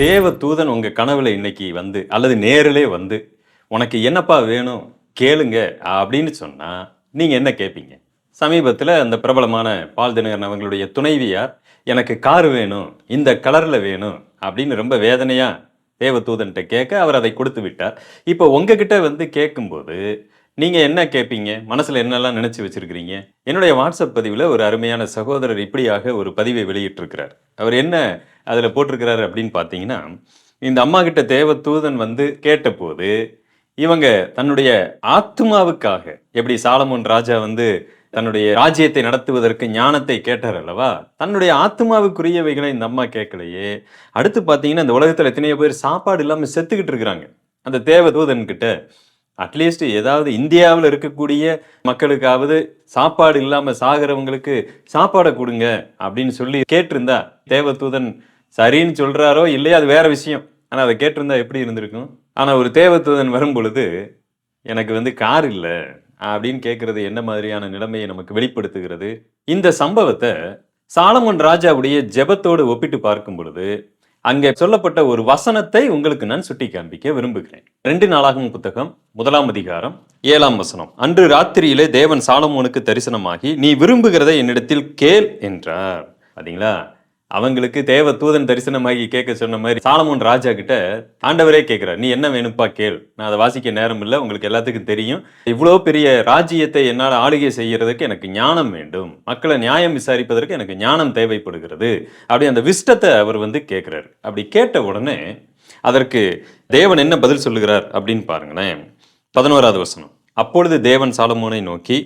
தேவ தூதன் உங்கள் கனவில் இன்னைக்கு வந்து அல்லது நேரிலே வந்து உனக்கு என்னப்பா வேணும்? கேளுங்க. அப்படின்னு சொன்னால் நீங்கள் என்ன கேட்பீங்க சமீபத்தில் அந்த பிரபலமான பால் தினகரன் அவங்களுடைய துணைவியார் எனக்கு கார் வேணும் இந்த கலரில் வேணும் அப்படின்னு ரொம்ப வேதனையாக தேவதூதன்கிட்ட கேட்க அவர் அதை கொடுத்து விட்டார். இப்போ உங்ககிட்ட வந்து கேட்கும்போது நீங்கள் என்ன கேட்பீங்க மனசில் என்னெல்லாம் நினச்சி வச்சிருக்கிறீங்க? என்னுடைய வாட்ஸ்அப் பதிவில் ஒரு அருமையான சகோதரர் இப்படியாக ஒரு பதிவை வெளியிட்டிருக்கிறார். அவர் என்ன அதில் போட்டிருக்கிறாரு அப்படின்னு பார்த்தீங்கன்னா இந்த அம்மா கிட்ட தேவதூதன் வந்து கேட்டபோது இவங்க தன்னுடைய ஆத்மாவுக்காக எப்படி சாலமோன் ராஜா வந்து தன்னுடைய ராஜ்யத்தை நடத்துவதற்கு ஞானத்தை கேட்டார் அல்லவா? தன்னுடைய ஆத்மாவுக்குரியவைகளை இந்த அம்மா கேட்கலையே. அடுத்து பார்த்தீங்கன்னா இந்த உலகத்தில் எத்தனையோ பேர் சாப்பாடு இல்லாமல் செத்துக்கிட்டு இருக்கிறாங்க. அந்த தேவ தூதன்கிட்ட அட்லீஸ்ட் ஏதாவது இந்தியாவில் இருக்கக்கூடிய மக்களுக்காவது சாப்பாடு இல்லாமல் சாகிறவங்களுக்கு சாப்பாடை கொடுங்க அப்படின்னு சொல்லி கேட்டிருந்தா தேவதூதன் சரின்னு சொல்கிறாரோ இல்லையா அது வேற விஷயம். ஆனால் அதை கேட்டிருந்தா எப்படி இருந்திருக்கும்? ஆனால் ஒரு தேவதூதன் வரும் பொழுது எனக்கு வந்து கார் இல்லை அப்படின்னு கேட்குறது என்ன மாதிரியான நிலைமையை நமக்கு வெளிப்படுத்துகிறது? இந்த சம்பவத்தை சாலமன் ராஜாவுடைய ஜெபத்தோடு ஒப்பிட்டு பார்க்கும் பொழுது அங்கே சொல்லப்பட்ட ஒரு வசனத்தை உங்களுக்கு நான் சுட்டி காண்பிக்க விரும்புகிறேன். ரெண்டு நாளாகும் புத்தகம் முதலாம் அதிகாரம் ஏழாம் வசனம். அன்று ராத்திரியிலே தேவன் சாலமோனுக்கு தரிசனமாகி நீ விரும்புகிறதை என்னிடத்தில் கேள் என்றார். பாத்தீங்களா? அவங்களுக்கு தேவ தூதன் தரிசனமாகி கேட்க சொன்ன மாதிரி சாலமோன் ராஜா கிட்ட ஆண்டவரே கேட்கிறார் நீ என்ன வேணும்ப்பா கேள். நான் அதை வாசிக்க நேரம் இல்லை உங்களுக்கு எல்லாத்துக்கும் தெரியும். இவ்வளோ பெரிய ராஜ்யத்தை என்னால் ஆளுகை செய்யறதுக்கு எனக்கு ஞானம் வேண்டும். மக்களை நியாயம் விசாரிப்பதற்கு எனக்கு ஞானம் தேவைப்படுகிறது. அப்படி அந்த விஷ்டத்தை அவர் வந்து கேட்கிறார். அப்படி கேட்ட உடனே அதற்கு தேவன் என்ன பதில் சொல்லுகிறார் அப்படின்னு பாருங்களேன். பதினோராவது வசனம். அப்பொழுது தேவன் சாலமோனை நோக்கி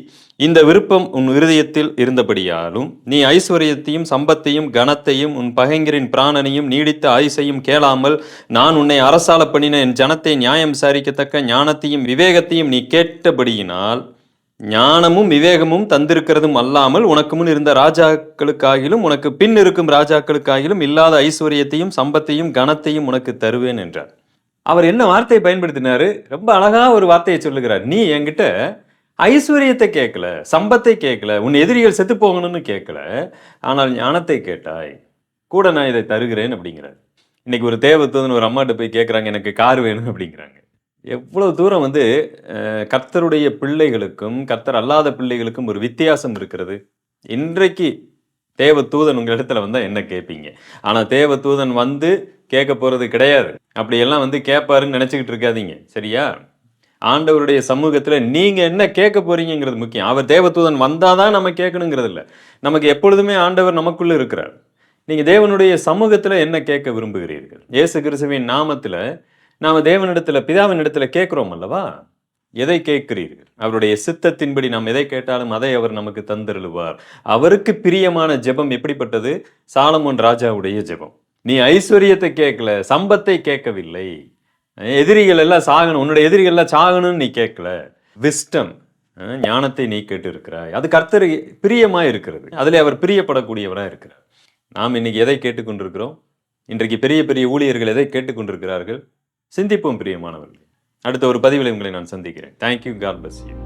இந்த விருப்பம் உன் இருதயத்தில் இருந்தபடியாலும் நீ ஐஸ்வர்யத்தையும் சம்பத்தையும் கனத்தையும் உன் பகைஞரின் பிராணனையும் நீடித்த ஆயுசையும் கேளாமல் நான் உன்னை அரசால பண்ணின என் ஜனத்தை நியாயம் விசாரிக்கத்தக்க ஞானத்தையும் விவேகத்தையும் நீ கேட்டபடியினால் ஞானமும் விவேகமும் தந்திருக்கிறதும் அல்லாமல் உனக்கு முன் இருந்த ராஜாக்களுக்காகிலும் உனக்கு பின் இருக்கும் ராஜாக்களுக்காகிலும் இல்லாத ஐஸ்வர்யத்தையும் சம்பத்தையும் கனத்தையும் உனக்கு தருவேன் என்றார். அவர் என்ன வார்த்தையை பயன்படுத்தினாரு? ரொம்ப அழகா ஒரு வார்த்தையை சொல்லுகிறார். நீ என்கிட்ட ஐஸ்வர்யத்தை கேட்கல சம்பத்தை கேட்கல உன் எதிரிகள் செத்து போகணும்னு கேட்கல ஆனால் ஞானத்தை கேட்டாய் கூட நான் இதை தருகிறேன் அப்படிங்கிறார். இன்னைக்கு ஒரு தேவத்தூதன் ஒரு அம்மாட்ட போய் கேட்குறாங்க எனக்கு கார் வேணும் அப்படிங்கிறாங்க. எவ்வளவு தூரம் வந்து கர்த்தருடைய பிள்ளைகளுக்கும் கர்த்தர் அல்லாத பிள்ளைகளுக்கும் ஒரு வித்தியாசம் இருக்கிறது? இன்றைக்கு தேவதூதன் உங்கள் இடத்துல வந்தால் என்ன கேட்பீங்க? ஆனால் தேவதூதன் வந்து கேட்க போகிறது கிடையாது. அப்படியெல்லாம் வந்து கேட்பாருன்னு நினச்சிக்கிட்டு இருக்காதீங்க. சரியா? ஆண்டவருடைய சமூகத்தில் நீங்கள் என்ன கேட்க போறீங்கிறது முக்கியம். அவர் தேவதூதன் வந்தாதான் நம்ம கேட்கணுங்கிறது இல்லை. நமக்கு எப்பொழுதுமே ஆண்டவர் நமக்குள்ளே இருக்கிறார். நீங்கள் தேவனுடைய சமூகத்தில் என்ன கேட்க விரும்புகிறீர்கள்? இயேசு கிறிஸ்துவின் நாமத்தில் நாம் தேவனிடத்தில் பிதாவின் இடத்துல கேட்குறோம் அல்லவா? எதை கேட்கிறீர்கள்? அவருடைய சித்தத்தின்படி நாம் எதை கேட்டாலும் அதை அவர் நமக்கு தந்தருளுவார். அவருக்கு பிரியமான ஜெபம் எப்படிப்பட்டது? சாலமோன் ராஜாவுடைய ஜெபம். நீ ஐஸ்வர்யத்தை கேட்கல சம்பத்தை கேட்கவில்லை. எதிரிகள் எல்லாம் சாகணும் உன்னுடைய எதிரிகள் எல்லாம் சாகணும்னு நீ கேட்கல. விஸ்டம் ஞானத்தை நீ கேட்டு இருக்கிறாய் அது கர்த்தர் பிரியமாக இருக்கிறது. அதில் அவர் பிரியப்படக்கூடியவராக இருக்கிறார். நாம் இன்னைக்கு எதை கேட்டுக்கொண்டிருக்கிறோம்? இன்றைக்கு பெரிய பெரிய ஊழியர்கள் எதை கேட்டுக்கொண்டிருக்கிறார்கள்? சிந்திப்போம் பிரியமானவர்கள். அடுத்த ஒரு பதிவில் உங்களை நான் சந்திக்கிறேன். Thank you God bless you